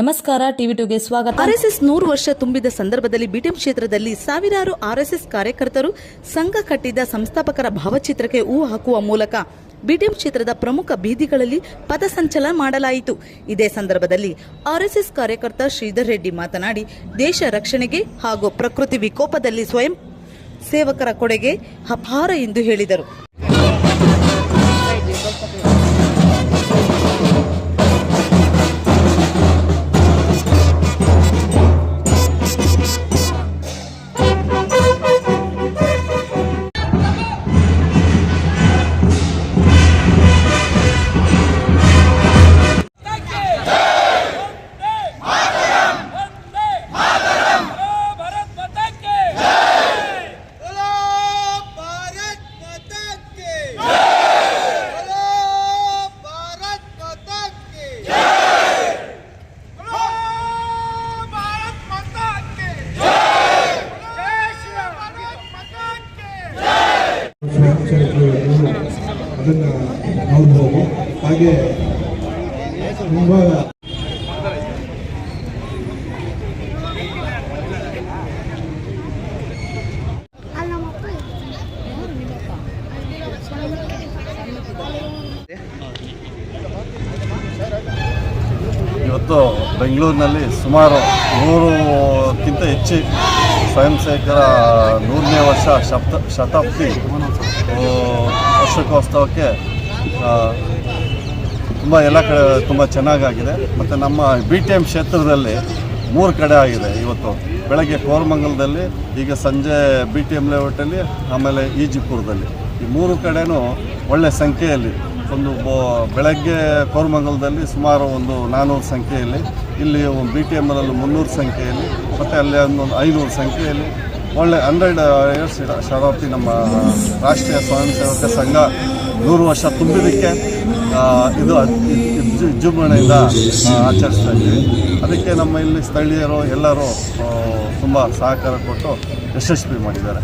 ನಮಸ್ಕಾರ, ಟಿವಿ ಟುಗೆ ಸ್ವಾಗತ. ಆರ್ಎಸ್ಎಸ್ ನೂರು ವರ್ಷ ತುಂಬಿದ ಸಂದರ್ಭದಲ್ಲಿ ಬಿಟಿಎಂ ಕ್ಷೇತ್ರದಲ್ಲಿ ಸಾವಿರಾರು ಆರ್ಎಸ್ಎಸ್ ಕಾರ್ಯಕರ್ತರು ಸಂಘ ಕಟ್ಟಿದ ಸಂಸ್ಥಾಪಕರ ಭಾವಚಿತ್ರಕ್ಕೆ ಹೂ ಹಾಕುವ ಮೂಲಕ ಬಿಟಿಎಂ ಕ್ಷೇತ್ರದ ಪ್ರಮುಖ ಬೀದಿಗಳಲ್ಲಿ ಪಥಸಂಚಲನ ಮಾಡಲಾಯಿತು. ಇದೇ ಸಂದರ್ಭದಲ್ಲಿ ಆರ್ಎಸ್ಎಸ್ ಕಾರ್ಯಕರ್ತ ಶ್ರೀಧರ್ ರೆಡ್ಡಿ ಮಾತನಾಡಿ, ದೇಶ ರಕ್ಷಣೆಗೆ ಹಾಗೂ ಪ್ರಕೃತಿ ವಿಕೋಪದಲ್ಲಿ ಸ್ವಯಂ ಸೇವಕರ ಕೊಡುಗೆ ಅಪಾರ ಎಂದು ಹೇಳಿದರು. ಅದನ್ನು ನೋಡ್ಬೋದು. ಹಾಗೆ ತುಂಬ ಇವತ್ತು ಬೆಂಗಳೂರಿನಲ್ಲಿ ಸುಮಾರು ನೂರಕ್ಕಿಂತ ಹೆಚ್ಚು ಸ್ವಯಂ ಸೇವಕರ ನೂರನೇ ವರ್ಷ ಶಬ್ದ ಶತಾಬ್ದಿ ವಾರ್ಷಿಕೋತ್ಸವಕ್ಕೆ ತುಂಬ ಎಲ್ಲ ಕಡೆ ತುಂಬ ಚೆನ್ನಾಗಾಗಿದೆ. ಮತ್ತು ನಮ್ಮ ಬಿ ಟಿ ಎಂ ಕ್ಷೇತ್ರದಲ್ಲಿ ಮೂರು ಕಡೆ ಆಗಿದೆ ಇವತ್ತು. ಬೆಳಗ್ಗೆ ಕೋರಮಂಗಲದಲ್ಲಿ, ಈಗ ಸಂಜೆ ಬಿ ಟಿ ಎಂ ಲೇಔಟಲ್ಲಿ ಆಮೇಲೆ ಈಜಿಪುರದಲ್ಲಿ. ಈ ಮೂರು ಕಡೆಯೂ ಒಳ್ಳೆ ಸಂಖ್ಯೆಯಲ್ಲಿ ಒಂದು ಬೆಳಗ್ಗೆ ಕೋರಮಂಗಲದಲ್ಲಿ ಸುಮಾರು ಒಂದು ನಾನ್ನೂರು ಸಂಖ್ಯೆಯಲ್ಲಿ ಇಲ್ಲಿ ಬಿ ಟಿ ಎಮ್ಮಲ್ಲಿ ಮುನ್ನೂರು ಸಂಖ್ಯೆಯಲ್ಲಿ ಮತ್ತು ಅಲ್ಲಿ ಒಂದು ಐನೂರು ಸಂಖ್ಯೆಯಲ್ಲಿ ಒಳ್ಳೆ ಹಂಡ್ರೆಡ್ ಇಯರ್ಸ್ ಶತಾಬ್ದಿ ನಮ್ಮ ರಾಷ್ಟ್ರೀಯ ಸ್ವಯಂ ಸೇವಕ ಸಂಘ ನೂರು ವರ್ಷ ತುಂಬಿದ್ದಕ್ಕೆ ಆ, ಇದು ವಿಜೃಂಭಣೆಯಿಂದ ಆಚರಿಸ್ತಾ ಇದ್ದೀವಿ. ಅದಕ್ಕೆ ನಮ್ಮ ಇಲ್ಲಿ ಸ್ಥಳೀಯರು ಎಲ್ಲರೂ ತುಂಬ ಸಹಕಾರ ಕೊಟ್ಟು ಯಶಸ್ವಿ ಮಾಡಿದ್ದಾರೆ.